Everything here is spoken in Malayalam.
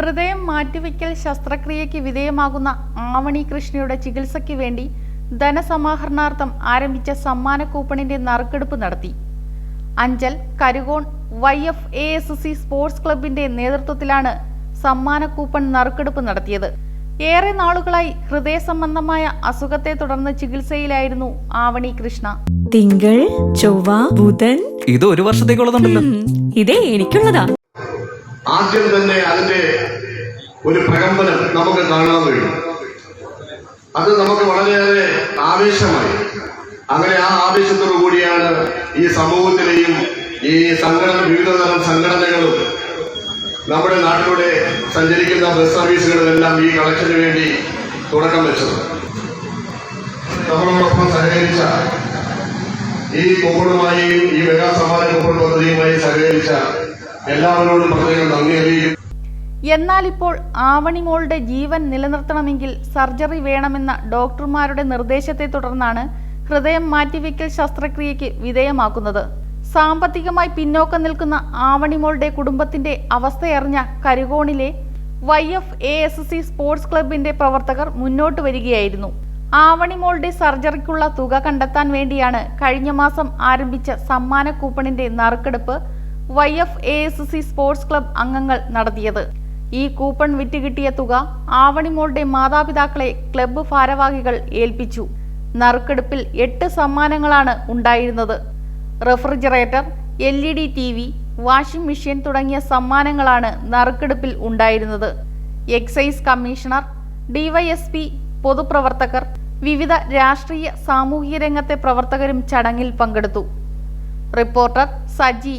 ഹൃദയം മാറ്റിവെക്കൽ ശസ്ത്രക്രിയയ്ക്ക് വിധേയമാകുന്ന ആവണി കൃഷ്ണയുടെ ചികിത്സയ്ക്ക് വേണ്ടി ധനസമാഹരണാർത്ഥം ആരംഭിച്ച സമ്മാന കൂപ്പണിന്റെ നറുക്കെടുപ്പ് നടത്തി. Anchal Karukon Y F A S C sports ക്ലബിന്റെ നേതൃത്വത്തിലാണ് സമ്മാന കൂപ്പൺ നറുക്കെടുപ്പ് നടത്തിയത്. ഏറെ നാളുകളായി ഹൃദയ സംബന്ധമായ അസുഖത്തെ തുടർന്ന് ചികിത്സയിലായിരുന്നു ആവണി കൃഷ്ണ. തിങ്കൾ ചൊവ്വ ബുധൻ. ഇത് ഒരു വർഷത്തേക്കുള്ളതുണ്ടല്ലോ. ഇതേ എനിക്കുള്ളതാ. ആദ്യം തന്നെ അതിന്റെ ഒരു പ്രകമ്പനം നമുക്ക് കാണാൻ കഴിയും. അത് നമുക്ക് വളരെയേറെ ആവേശമായി. അങ്ങനെ ആ ആവേശത്തോടു കൂടിയാണ് ഈ സമൂഹത്തിലെയും ഈ സംഘടന വിവിധ തരം സംഘടനകളും നമ്മുടെ നാട്ടിലൂടെ സഞ്ചരിക്കുന്ന ബസ് സർവീസുകളിലെല്ലാം ഈ കളക്ഷന് വേണ്ടി തുടക്കം വെച്ചത്. നമ്മളോടൊപ്പം സഹകരിച്ച ഈ കൂപ്പണുമായും ഈ മെഗാ സമാന കൂപ്പൺ പദ്ധതിയുമായി സഹകരിച്ച എല്ലാവരോടും എന്നാൽ ഇപ്പോൾ ആവണി മോളുടെ ജീവൻ നിലനിർത്തണമെങ്കിൽ സർജറി വേണമെന്ന ഡോക്ടർമാരുടെ നിർദ്ദേശത്തെ തുടർന്നാണ് ഹൃദയം മാറ്റിവെക്കൽ ശസ്ത്രക്രിയയ്ക്ക് വിധേയമാക്കുന്നത്. സാമ്പത്തികമായി പിന്നോക്കം നിൽക്കുന്ന ആവണിമോളുടെ കുടുംബത്തിന്റെ അവസ്ഥയറിഞ്ഞ കരുകോണിലെ Y F A S C sports ക്ലബിന്റെ പ്രവർത്തകർ മുന്നോട്ട് വരികയായിരുന്നു. ആവണിമോളുടെ സർജറിക്കുള്ള തുക കണ്ടെത്താൻ വേണ്ടിയാണ് കഴിഞ്ഞ മാസം ആരംഭിച്ച സമ്മാന കൂപ്പണിന്റെ നറുക്കെടുപ്പ് Y F A S C sports club അംഗങ്ങൾ നടത്തിയത്. ഈ കൂപ്പൺ വിറ്റ് കിട്ടിയ തുക ആവണിമോളുടെ മാതാപിതാക്കളെ ക്ലബ്ബ് ഭാരവാഹികൾ ഏൽപ്പിച്ചു. നറുക്കെടുപ്പിൽ എട്ട് സമ്മാനങ്ങളാണ് ഉണ്ടായിരുന്നത്. Refrigerator L E D T V washing machine തുടങ്ങിയ സമ്മാനങ്ങളാണ് നറുക്കെടുപ്പിൽ ഉണ്ടായിരുന്നത്. എക്സൈസ് കമ്മീഷണർ ഡിവൈഎസ്പി പൊതുപ്രവർത്തകർ വിവിധ രാഷ്ട്രീയ സാമൂഹിക രംഗത്തെ പ്രവർത്തകരും ചടങ്ങിൽ പങ്കെടുത്തു. റിപ്പോർട്ടർ സജി